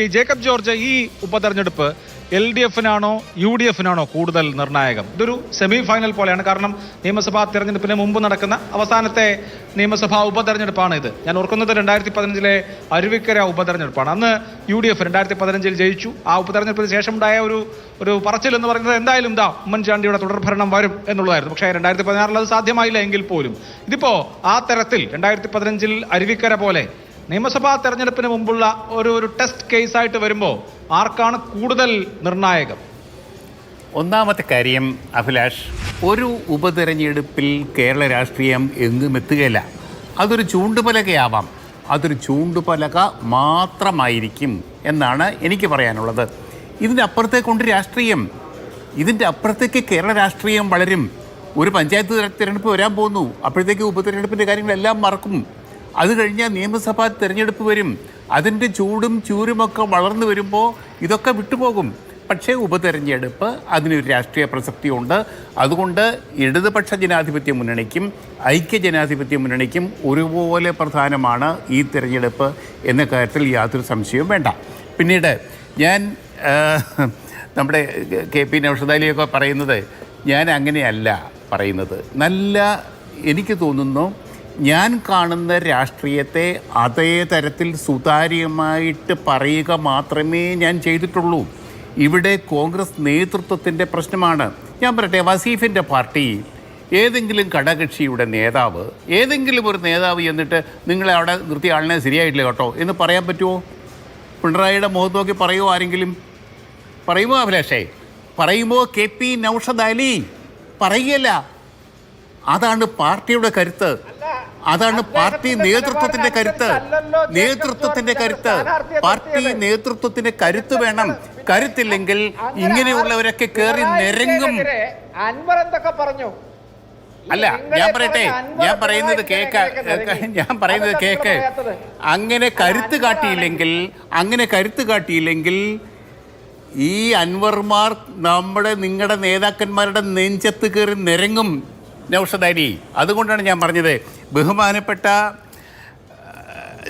ഈ Jacob George ഈ ഉപതെരഞ്ഞെടുപ്പ് എൽ ഡി എഫിനാണോ യു ഡി എഫിനാണോ കൂടുതൽ നിർണായകം? ഇതൊരു സെമി ഫൈനൽ പോലെയാണ്. കാരണം നിയമസഭാ തെരഞ്ഞെടുപ്പിന് മുമ്പ് നടക്കുന്ന അവസാനത്തെ നിയമസഭാ ഉപതെരഞ്ഞെടുപ്പാണ് ഇത്. ഞാൻ ഓർക്കുന്നത് രണ്ടായിരത്തി പതിനഞ്ചിലെ അരുവിക്കര ഉപതെരഞ്ഞെടുപ്പാണ്. അന്ന് യു ഡി എഫ് രണ്ടായിരത്തി പതിനഞ്ചിൽ ജയിച്ചു. ആ ഉപതെരഞ്ഞെടുപ്പിന് ശേഷം ഉണ്ടായ ഒരു ഒരു പറച്ചിൽ എന്ന് പറയുന്നത് എന്തായാലും ഇതാ ഉമ്മൻചാണ്ടിയുടെ തുടർഭരണം വരും എന്നുള്ളതായിരുന്നു. പക്ഷേ രണ്ടായിരത്തി പതിനാറിൽ അത് സാധ്യമായില്ല എങ്കിൽ പോലും. ഇതിപ്പോ ആ തരത്തിൽ രണ്ടായിരത്തി പതിനഞ്ചിൽ അരുവിക്കര പോലെ നിയമസഭാ തെരഞ്ഞെടുപ്പിന് മുമ്പുള്ള ഒരു ഒരു ടെസ്റ്റ് കേസായിട്ട് വരുമ്പോൾ ആർക്കാണ് കൂടുതൽ നിർണായകം? ഒന്നാമത്തെ കാര്യം അഭിലാഷ് ഒരു ഉപതെരഞ്ഞെടുപ്പിൽ കേരള രാഷ്ട്രീയം എങ്ങും എത്തുകയില്ല. അതൊരു ചൂണ്ടുപലകയാവാം. അതൊരു ചൂണ്ടുപലക മാത്രമായിരിക്കും എന്നാണ് എനിക്ക് പറയാനുള്ളത്. ഇതിന്റെ അപ്പുറത്തേക്കൊണ്ട് രാഷ്ട്രീയം. ഇതിന്റെ അപ്പുറത്തേക്ക് കേരള രാഷ്ട്രീയം വളരും. ഒരു പഞ്ചായത്ത് തെരഞ്ഞെടുപ്പ് വരാൻ പോകുന്നു. അപ്പോഴത്തേക്ക് ഉപതെരഞ്ഞെടുപ്പിന്റെ കാര്യങ്ങളെല്ലാം മറക്കും. അത് കഴിഞ്ഞാൽ നിയമസഭാ തിരഞ്ഞെടുപ്പ് വരും. അതിന്റെ ചൂടും ചൂരുമൊക്കെ വളർന്നു വരുമ്പോൾ ഇതൊക്കെ വിട്ടുപോകും. പക്ഷേ ഉപതെരഞ്ഞെടുപ്പ് അതിനൊരു രാഷ്ട്രീയ പ്രസക്തിയുണ്ട്. അതുകൊണ്ട് ഇടതുപക്ഷ ജനാധിപത്യ മുന്നണിക്കും ഐക്യ ജനാധിപത്യ മുന്നണിക്കും ഒരുപോലെ പ്രധാനമാണ് ഈ തിരഞ്ഞെടുപ്പ് എന്ന കാര്യത്തിൽ യാതൊരു സംശയവും വേണ്ട. പിന്നീട് ഞാൻ നമ്മുടെ കെ പി നൌഷദാലിയൊക്കെ പറയുന്നത് ഞാൻ അങ്ങനെയല്ല പറയുന്നത്. നല്ല എനിക്ക് തോന്നുന്നു ഞാൻ കാണുന്ന രാഷ്ട്രീയത്തെ അതേ തരത്തിൽ സുതാര്യമായിട്ട് പറയുക മാത്രമേ ഞാൻ ചെയ്തിട്ടുള്ളൂ. ഇവിടെ കോൺഗ്രസ് നേതൃത്വത്തിന്റെ പ്രശ്നമാണ്. ഞാൻ പറയട്ടെ വസീഫിന്റെ പാർട്ടി ഏതെങ്കിലും ഘടകക്ഷിയുടെ നേതാവ് ഏതെങ്കിലും ഒരു നേതാവ് എന്നിട്ട് നിങ്ങളെ അവിടെ നിർത്തിയ ആളിനെ ശരിയായിട്ടില്ല കേട്ടോ. എന്ന് പറയാൻ പറ്റുമോ പിണറായിയുടെ മുഖത്ത് നോക്കി പറയുമോ ആരെങ്കിലും? പറയുമോ അഭിലാഷേ? പറയുമോ കെ പി നൌഷദ് അലി? പറയുകയല്ല അതാണ് പാർട്ടിയുടെ കരുത്ത്. അതാണ് പാർട്ടി നേതൃത്വത്തിന്റെ കരുത്ത്. നേതൃത്വത്തിന്റെ കരുത്ത്. പാർട്ടി നേതൃത്വത്തിന്റെ കരുത്ത് വേണം. കരുത്തില്ലെങ്കിൽ ഇങ്ങനെയുള്ളവരൊക്കെ കയറി നിരങ്ങും അൻവർ എന്തൊക്കെ പറഞ്ഞു? അല്ല ഞാൻ പറയട്ടെ. ഞാൻ പറയുന്നത് കേക്ക് ഞാൻ പറയുന്നത് കേക്ക്. അങ്ങനെ കരുത്ത് കാട്ടിയില്ലെങ്കിൽ അങ്ങനെ കരുത്ത് കാട്ടിയില്ലെങ്കിൽ ഈ അൻവർമാർ നമ്മുടെ നിങ്ങളുടെ നേതാക്കന്മാരുടെ നെഞ്ചത്ത് കയറി നിരങ്ങും നൗഷദാരി അതുകൊണ്ടാണ് ഞാൻ പറഞ്ഞത്. ബഹുമാനപ്പെട്ട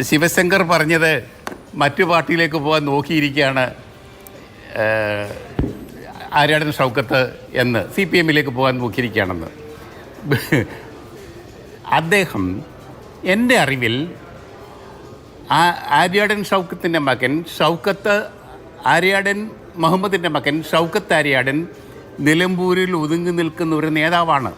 ശിവശങ്കർ പറഞ്ഞത് മറ്റു പാർട്ടിയിലേക്ക് പോകാൻ നോക്കിയിരിക്കുകയാണ് ആര്യാടൻ ഷൗക്കത്ത് എന്ന് സി പി എമ്മിലേക്ക് പോകാൻ നോക്കിയിരിക്കുകയാണെന്ന്. അദ്ദേഹം എന്റെ അറിവിൽ ആ ആര്യാടൻ ഷൗക്കത്തിന്റെ മകൻ ഷൗക്കത്ത് ആര്യാടൻ മുഹമ്മദിന്റെ മകൻ ഷൗക്കത്ത് ആര്യാടൻ നിലമ്പൂരിൽ ഒതുങ്ങി നിൽക്കുന്ന ഒരു നേതാവാണ്.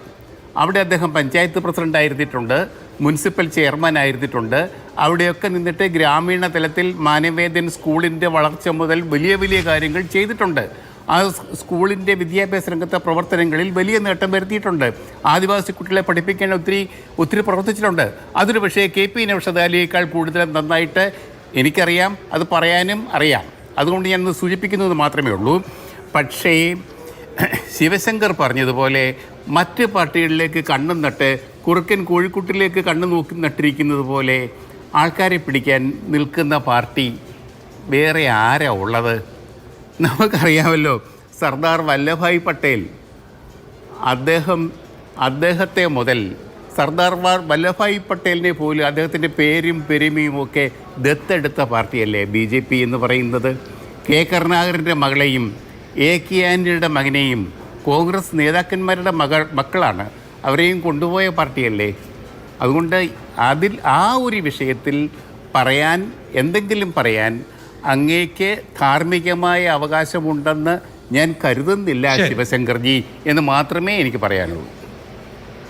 അവിടെ അദ്ദേഹം പഞ്ചായത്ത് പ്രസിഡന്റ് ആയിരുന്നിട്ടുണ്ട് മുനിസിപ്പൽ ചെയർമാൻ ആയിരുന്നിട്ടുണ്ട്. അവിടെയൊക്കെ നിന്നിട്ട് ഗ്രാമീണ തലത്തിൽ മാനവേദൻ സ്കൂളിന്റെ വളർച്ച മുതൽ വലിയ വലിയ കാര്യങ്ങൾ ചെയ്തിട്ടുണ്ട്. ആ സ്കൂളിന്റെ വിദ്യാഭ്യാസ രംഗത്തെ പ്രവർത്തനങ്ങളിൽ വലിയ നേട്ടം വരുത്തിയിട്ടുണ്ട്. ആദിവാസി കുട്ടികളെ പഠിപ്പിക്കാൻ ഒത്തിരി ഒത്തിരി പ്രവർത്തിച്ചിട്ടുണ്ട്. അതൊരു പക്ഷേ കെ പി നൌഷദ് അലിയേക്കാൾ കൂടുതൽ നന്നായിട്ട് എനിക്കറിയാം അത് പറയാനും അറിയാം. അതുകൊണ്ട് ഞാനത് സൂചിപ്പിക്കുന്നത് മാത്രമേ ഉള്ളൂ. പക്ഷേ ശിവശങ്കർ പറഞ്ഞതുപോലെ മറ്റ് പാർട്ടികളിലേക്ക് കണ്ണും നട്ട് കുറുക്കൻ കോഴിക്കുട്ടിലേക്ക് കണ്ണു നോക്കി നട്ടിരിക്കുന്നത് പോലെ ആൾക്കാരെ പിടിക്കാൻ നിൽക്കുന്ന പാർട്ടി വേറെ ആരാ ഉള്ളത്? നമുക്കറിയാമല്ലോ സർദാർ വല്ലഭായ് പട്ടേൽ. അദ്ദേഹം അദ്ദേഹത്തെ മുതൽ സർദാർ വല്ലഭായ് പട്ടേലിനെ പോലും അദ്ദേഹത്തിന്റെ പേരും പെരുമയും ഒക്കെ ദത്തെടുത്ത പാർട്ടിയല്ലേ ബി ജെ പി എന്ന് പറയുന്നത്? കെ കരുണാകരന്റെ മകളെയും എ കെ ആന്റണിയുടെ മകനെയും കോൺഗ്രസ് നേതാക്കന്മാരുടെ മകൾ മക്കളാണ്. അവരെയും കൊണ്ടുപോയ പാർട്ടിയല്ലേ? അതുകൊണ്ട് അതിൽ ആ ഒരു വിഷയത്തിൽ പറയാൻ എന്തെങ്കിലും പറയാൻ അങ്ങേക്ക് ധാർമ്മികമായ അവകാശമുണ്ടെന്ന് ഞാൻ കരുതുന്നില്ല ശിവശങ്കർജി എന്ന് മാത്രമേ എനിക്ക് പറയാനുള്ളൂ.